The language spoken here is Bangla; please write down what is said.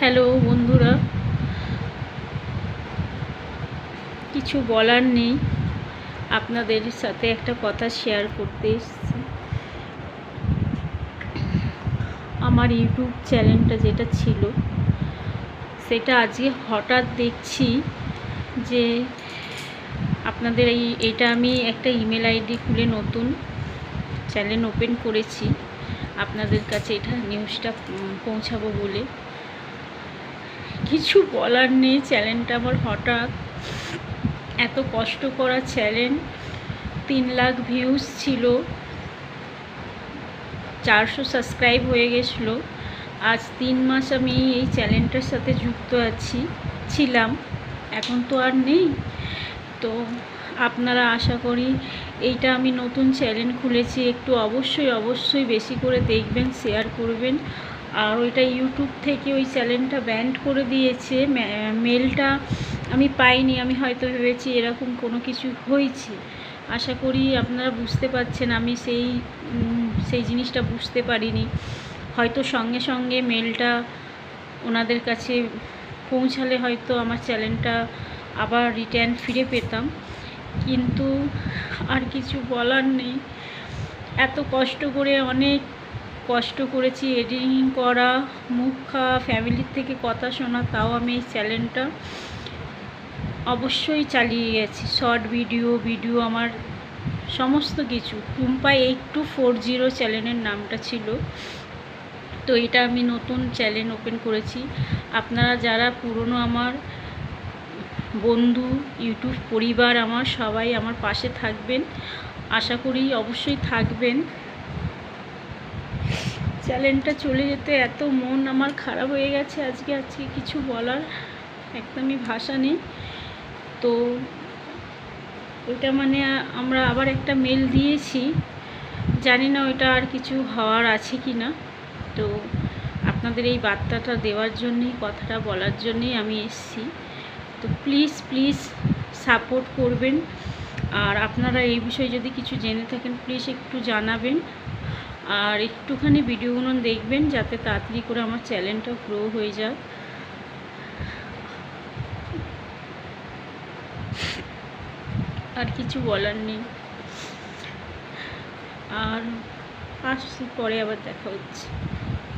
হ্যালো বন্ধুরা। কিছু বলার নেই। আপনাদের সাথে একটা কথা শেয়ার করতে এসেছি। আমার ইউটিউব চ্যানেলটা যেটা ছিল, সেটা আজকে হঠাৎ দেখছি যে আপনাদের এই, এটা আমি একটা ইমেল আইডি খুলে নতুন চ্যানেল ওপেন করেছি। আপনাদের কাছে এটা নিউজটা পৌঁছাবো বলে। কিছু বলার নেই চ্যানেলটা আমার হঠাৎ। এত কষ্ট করা চ্যানেল তিন লাখ ভিউজ ছিল, চারশো সাবস্ক্রাইব হয়ে গেছিল। আজ তিন মাস আমি এই চ্যানেলটার সাথে যুক্ত আছি, ছিলাম, এখন তো আর নেই। তো আপনারা আশা করি এইটা আমি নতুন চ্যানেল খুলেছি, একটু অবশ্যই অবশ্যই বেশি করে দেখবেন শেয়ার করবেন। আর ওইটা ইউটিউব থেকে ওই চ্যানেলটা ব্যান্ড করে দিয়েছে মেলটা আমি পাইনি, আমি হয়তো ভেবেছি এরকম কোনো কিছু হয়েছে। আশা করি আপনারা বুঝতে পারছেন, আমি সেই সেই জিনিসটা বুঝতে পারিনি। হয়তো সঙ্গে সঙ্গে মেলটা ওনাদের কাছে পৌঁছালে হয়তো আমার চ্যানেলটা আবার রিটার্ন ফিরে পেতাম। কিন্তু আর কিছু বলার নেই। এত কষ্ট করে অনেক কষ্ট করেছি এডিটিং করা, মুখ খাওয়া ফ্যামিলির থেকে কথা শোনা, তাও আমি এই চ্যানেলটা অবশ্যই চালিয়ে গেছি। শর্ট ভিডিও ভিডিও আমার সমস্ত কিছু। Tumpa eight two four zero চ্যানেলের নামটা ছিল। তো এটা আমি নতুন চ্যানেল ওপেন করেছি। আপনারা যারা পুরনো আমার বন্ধু, ইউটিউব পরিবার, আমার সবাই আমার পাশে থাকবেন। আশা করি অবশ্যই থাকবেন। চ্যানেলটা চলে যেতে এত মন আমার খারাপ হয়ে গেছে আজকে আজকে কিছু বলার একদমই ভাষা নেই। তো ওইটা মানে আমরা আবার একটা মেল দিয়েছি। জানি না ওইটা আর কিছু হওয়ার আছে কি না। তো আপনাদের এই বার্তাটা দেওয়ার জন্যই, কথাটা বলার জন্যই আমি এসেছি। তো প্লিজ প্লিজ সাপোর্ট করবেন। আর আপনারা এই বিষয়ে যদি কিছু জেনে থাকেন প্লিজ একটু জানাবেন। আর একটুখানি ভিডিওগুলো দেখবেন যাতে তাড়াতাড়ি করে আমার চ্যানেলটা গ্রো হয়ে যায়। আর কিছু বলার নেই। আর আসছি, পরে আবার দেখা হচ্ছে।